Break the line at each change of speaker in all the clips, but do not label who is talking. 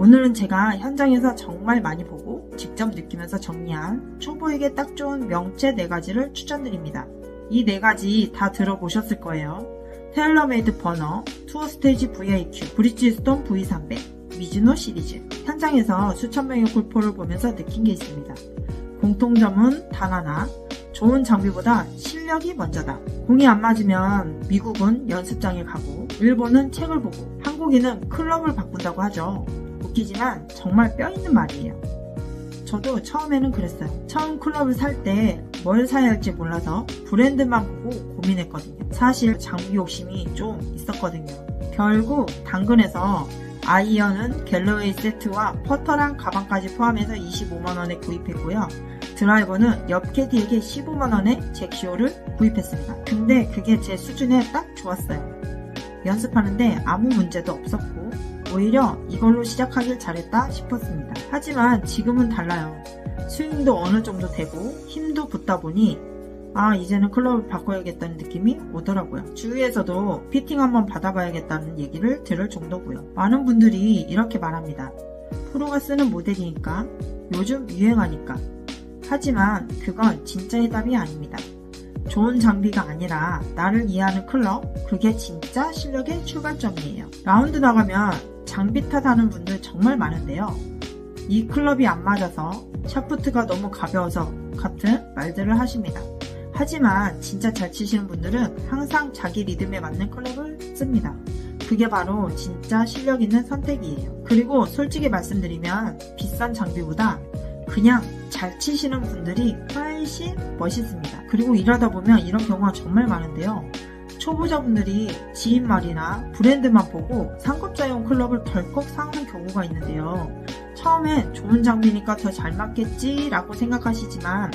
오늘은 제가 현장에서 정말 많이 보고 직접 느끼면서 정리한 초보에게 딱 좋은 명체 4가지를 추천드립니다. 이 4가지 다 들어보셨을 거예요. 테일러메이드 버너, 투어 스테이지 VIQ, 브리지스톤 V300, 미즈노 시리즈. 현장에서 수천 명의 골프를 보면서 느낀 게 있습니다. 공통점은 단 하나. 좋은 장비보다 실력이 먼저다. 공이 안 맞으면 미국은 연습장에 가고, 일본은 책을 보고, 한국인은 클럽을 바꾼다고 하죠. 웃기지만 정말 뼈 있는 말이에요. 저도 처음에는 그랬어요. 처음 클럽을 살 때 뭘 사야 할지 몰라서 브랜드만 보고 고민했거든요. 사실 장비 욕심이 좀 있었거든요. 결국 당근에서 아이언은 갤러웨이 세트와 퍼터랑 가방까지 포함해서 25만원에 구입했고요. 드라이버는 옆 캐디에게 15만원에 잭시오를 구입했습니다. 근데 그게 제 수준에 딱 좋았어요. 연습하는데 아무 문제도 없었고 오히려 이걸로 시작하길 잘했다 싶었습니다. 하지만 지금은 달라요. 스윙도 어느 정도 되고 힘도 붙다 보니 아 이제는 클럽을 바꿔야겠다는 느낌이 오더라고요. 주위에서도 피팅 한번 받아봐야겠다는 얘기를 들을 정도고요. 많은 분들이 이렇게 말합니다. 프로가 쓰는 모델이니까 요즘 유행하니까. 하지만 그건 진짜의 답이 아닙니다. 좋은 장비가 아니라 나를 이해하는 클럽, 그게 진짜 실력의 출발점이에요. 라운드 나가면 장비 탓하는 분들 정말 많은데요. 이 클럽이 안 맞아서 샤프트가 너무 가벼워서 같은 말들을 하십니다. 하지만 진짜 잘 치시는 분들은 항상 자기 리듬에 맞는 클럽을 씁니다. 그게 바로 진짜 실력 있는 선택이에요. 그리고 솔직히 말씀드리면 비싼 장비보다 그냥 잘 치시는 분들이 훨씬 멋있습니다. 그리고 일하다 보면 이런 경우가 정말 많은데요. 초보자분들이 지인 말이나 브랜드만 보고 상급자용 클럽을 덜컥 사는 경우가 있는데요. 처음엔 좋은 장비니까 더 잘 맞겠지라고 생각하시지만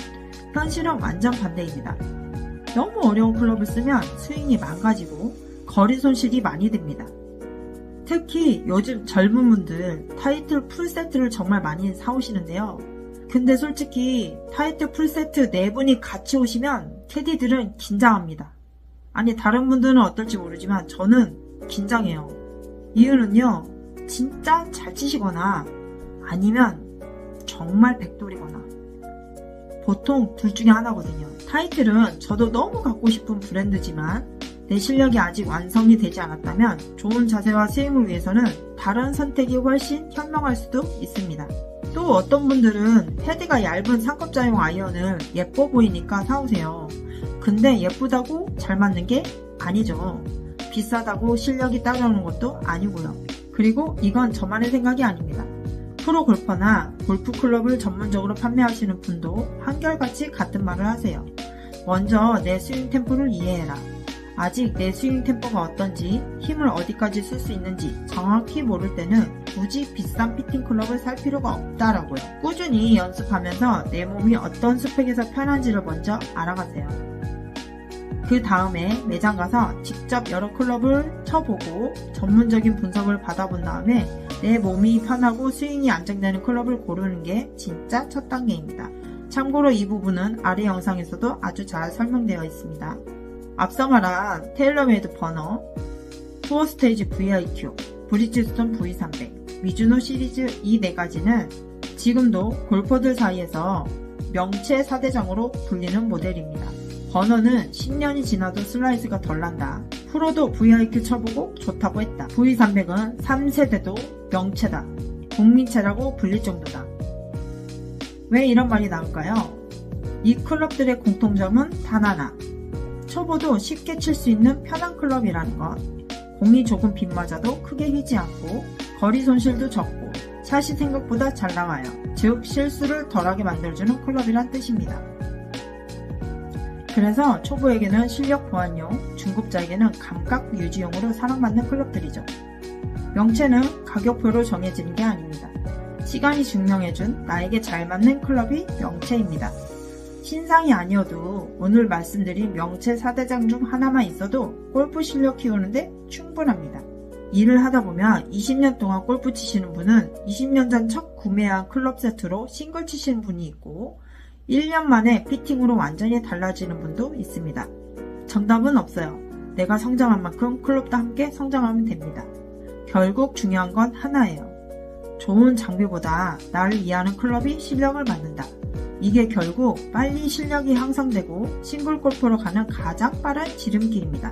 현실은 완전 반대입니다. 너무 어려운 클럽을 쓰면 스윙이 망가지고 거리 손실이 많이 됩니다. 특히 요즘 젊은 분들 타이틀 풀세트를 정말 많이 사오시는데요. 근데 솔직히 타이틀 풀세트 네 분이 같이 오시면 캐디들은 긴장합니다. 아니 다른 분들은 어떨지 모르지만 저는 긴장해요. 이유는요. 진짜 잘 치시거나 아니면 정말 백돌이거나 보통 둘 중에 하나거든요. 타이틀은 저도 너무 갖고 싶은 브랜드지만 내 실력이 아직 완성이 되지 않았다면 좋은 자세와 스윙을 위해서는 다른 선택이 훨씬 현명할 수도 있습니다. 또 어떤 분들은 헤드가 얇은 상급자용 아이언을 예뻐 보이니까 사오세요. 근데 예쁘다고 잘 맞는 게 아니죠. 비싸다고 실력이 따라오는 것도 아니고요. 그리고 이건 저만의 생각이 아닙니다. 프로 골퍼나 골프 클럽을 전문적으로 판매하시는 분도 한결같이 같은 말을 하세요. 먼저 내 스윙 템포를 이해해라. 아직 내 스윙 템포가 어떤지, 힘을 어디까지 쓸 수 있는지 정확히 모를 때는 굳이 비싼 피팅 클럽을 살 필요가 없다라고요. 꾸준히 연습하면서 내 몸이 어떤 스펙에서 편한지를 먼저 알아가세요. 그 다음에 매장 가서 직접 여러 클럽을 쳐보고 전문적인 분석을 받아본 다음에 내 몸이 편하고 스윙이 안정되는 클럽을 고르는 게 진짜 첫 단계입니다. 참고로 이 부분은 아래 영상에서도 아주 잘 설명되어 있습니다. 앞서 말한 테일러메이드 버너, 투어 스테이지 VIQ, 브리지스톤 V300, 미주노 시리즈 이 네 가지는 지금도 골퍼들 사이에서 명체 4대장으로 불리는 모델입니다. 버너는 10년이 지나도 슬라이스가 덜 난다. 프로도 VIQ 쳐보고 좋다고 했다. V300은 3세대도 명체다. 국민체라고 불릴 정도다. 왜 이런 말이 나올까요? 이 클럽들의 공통점은 단 하나. 초보도 쉽게 칠 수 있는 편한 클럽이라는 것. 공이 조금 빗맞아도 크게 휘지 않고 거리 손실도 적고 샷이 생각보다 잘 나와요. 즉 실수를 덜하게 만들어주는 클럽이란 뜻입니다. 그래서 초보에게는 실력 보완용, 중급자에게는 감각 유지용으로 사랑받는 클럽들이죠. 명체는 가격표로 정해지는 게 아닙니다. 시간이 증명해준 나에게 잘 맞는 클럽이 명체입니다. 신상이 아니어도 오늘 말씀드린 명체 4대장 중 하나만 있어도 골프 실력 키우는데 충분합니다. 일을 하다 보면 20년 동안 골프 치시는 분은 20년 전 첫 구매한 클럽 세트로 싱글 치시는 분이 있고 1년 만에 피팅으로 완전히 달라지는 분도 있습니다. 정답은 없어요. 내가 성장한 만큼 클럽도 함께 성장하면 됩니다. 결국 중요한 건 하나예요. 좋은 장비보다 나를 이해하는 클럽이 실력을 만든다. 이게 결국 빨리 실력이 향상되고 싱글 골프로 가는 가장 빠른 지름길입니다.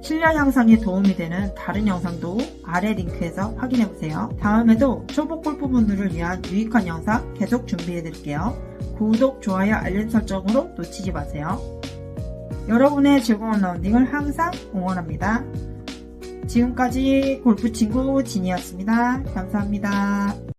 실력 향상에 도움이 되는 다른 영상도 아래 링크에서 확인해보세요. 다음에도 초보 골프분들을 위한 유익한 영상 계속 준비해드릴게요. 구독, 좋아요, 알림 설정으로 놓치지 마세요. 여러분의 즐거운 라운딩을 항상 응원합니다. 지금까지 골프 친구 진이었습니다. 감사합니다.